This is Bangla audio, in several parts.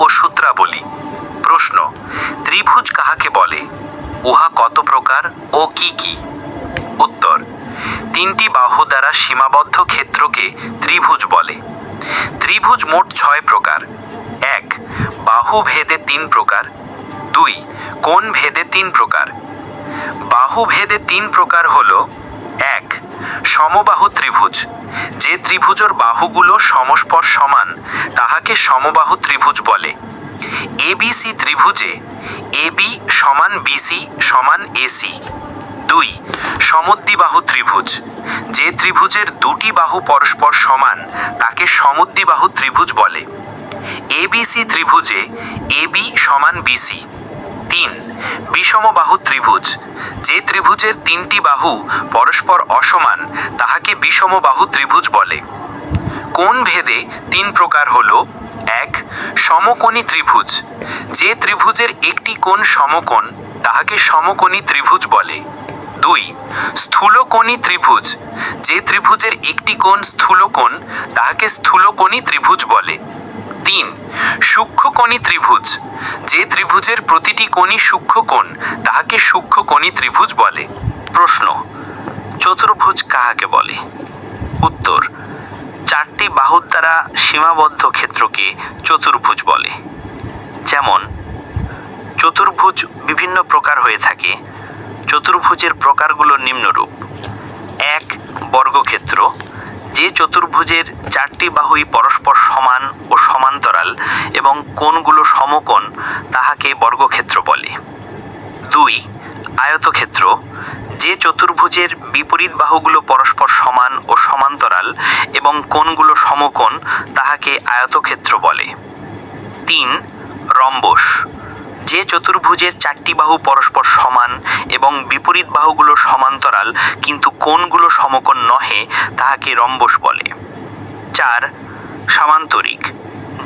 ও সূত্রাবলী প্রশ্ন, ত্রিভুজ কাহাকে বলে? উহা কত প্রকার ও কি কি? উত্তর, তিনটি বাহু দ্বারা সীমাবদ্ধ ক্ষেত্রকে ত্রিভুজ বলে। ত্রিভুজ মোট ছয় প্রকার। এক, বাহু ভেদে তিন প্রকার। দুই, কোণ ভেদে তিন প্রকার। বাহু ভেদে তিন প্রকার হল, এক সমবাহু ত্রিভুজ। যে ত্রিভুজের বাহুগুলো সমস্পর সমান, তাহাকে সমবাহু ত্রিভুজ বলে। এবিসি ত্রিভুজে এবি সমান বিসি সমান এসি দুই, সমদ্বিবাহু ত্রিভুজ। যে ত্রিভুজের দুটি বাহু পরস্পর সমান, তাকে সমদ্বিবাহু ত্রিভুজ বলে। এবিসি ত্রিভুজে এবি সমান বিসি তিন, বিষমবাহু ত্রিভুজ। যে ত্রিভুজের তিনটি বাহু পরস্পর অসমান, তাহাকে বিষম বাহু ত্রিভুজ বলে। কোণ ভেদে তিন প্রকার হল? এক, সমকোণী ত্রিভুজ। যে ত্রিভুজের একটি কোণ সমকোণ, তাহাকে সমকোণী ত্রিভুজ বলে। দুই, স্থূলকোণী ত্রিভুজ। যে ত্রিভুজের একটি কোণ স্থূলকোণ, তাহাকে স্থূলকোণী ত্রিভুজ বলে। তিন সূক্ষ্মকোণী ত্রিভুজ। যে ত্রিভুজের প্রতিটি কোণই সূক্ষ্মকোণ তাহাকে সূক্ষ্মকোণী ত্রিভুজ বলে। প্রশ্ন, চতুর্ভুজ কাহাকে বলে? উত্তর, চারটি বাহুর দ্বারা সীমাবদ্ধ ক্ষেত্রকে চতুর্ভুজ বলে। যেমন, চতুর্ভুজ বিভিন্ন প্রকার হয়ে থাকে। চতুর্ভুজের প্রকারগুলো নিম্নরূপ। এক, বর্গক্ষেত্র। যে চতুর্ভুজের চারটি বাহুই পরস্পর সমান ও সমান্তরাল এবং কোণগুলো সমকোণ, তাহাকে বর্গক্ষেত্র বলে। দুই, আয়তক্ষেত্র। যে চতুর্ভুজের বিপরীত বাহুগুলো পরস্পর সমান ও সমান্তরাল এবং কোণগুলো সমকোণ, তাহাকে আয়তক্ষেত্র বলে। তিন, রম্বস। যে চতুর্ভুজের চারটি বাহু পরস্পর সমান এবং বিপরীত বাহুগুলো সমান্তরাল, কিন্তু কোণগুলো সমকোণ নহে, তাহাকে রম্বস বলে। চার, সামান্তরিক।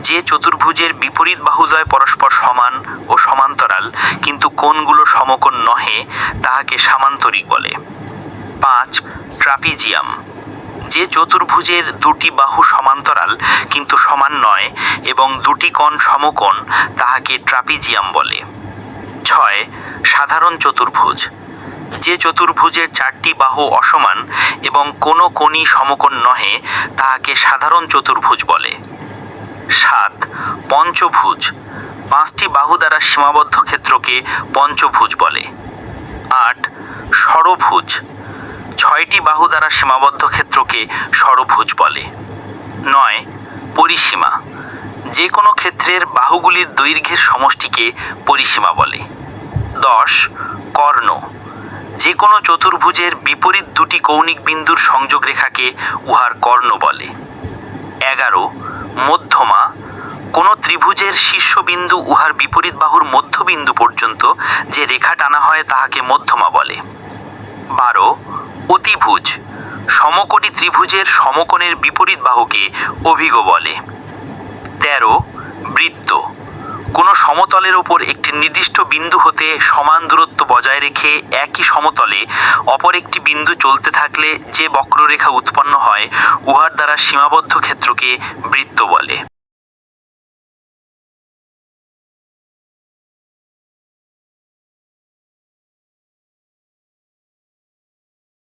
যে চতুর্ভুজের বিপরীত বাহুদ্বয় পরস্পর সমান ও সমান্তরাল, কিন্তু কোণগুলো সমকোণ নহে, তাহাকে সামান্তরিক বলে। পাঁচ, ট্রাপিজিয়াম। যে চতুর্ভুজের দুটি বাহু সমান্তরাল, কিন্তু সমান নয়, এবং দুটি কোণ সমকোণ, তাহাকে ট্রাপিজিয়াম বলে। ছয়, সাধারণ চতুর্ভুজ। যে চতুর্ভুজের চারটি বাহু অসমান এবং কোনো কোণই সমকোণ নহে, তাহাকে সাধারণ চতুর্ভুজ বলে। সাত, পঞ্চভুজ। পাঁচটি বাহু দ্বারা সীমাবদ্ধ ক্ষেত্রকে পঞ্চভুজ বলে। আট ষড়ভুজ ছয়টি বাহু দ্বারা সীমাবদ্ধ ক্ষেত্রকে ষড়ভুজ বলে। নয়, পরিসীমা। যে কোনো ক্ষেত্রের বাহুগুলির দৈর্ঘ্যের সমষ্টিকে পরিসীমা বলে। দশ, কর্ণ। যে কোনো চতুর্ভুজের বিপরীত দুটি কৌণিক বিন্দুর সংযোগ রেখাকে উহার কর্ণ বলে। এগারো, মধ্যমা। কোনো ত্রিভুজের শীর্ষবিন্দু উহার বিপরীত বাহুর মধ্যবিন্দু পর্যন্ত যে রেখা টানা হয় তাহাকে মধ্যমা বলে। বারো অতিভুজ। সমকোণী ত্রিভুজের সমকোণের বিপরীত বাহুকে অভিগ বলে। তেরো, বৃত্ত। কোনো সমতলের ওপর একটি নির্দিষ্ট বিন্দু হতে সমান দূরত্ব বজায় রেখে একই সমতলে অপর একটি বিন্দু চলতে থাকলে যে বক্ররেখা উৎপন্ন হয়, উহার দ্বারা সীমাবদ্ধ ক্ষেত্রকে বৃত্ত বলে।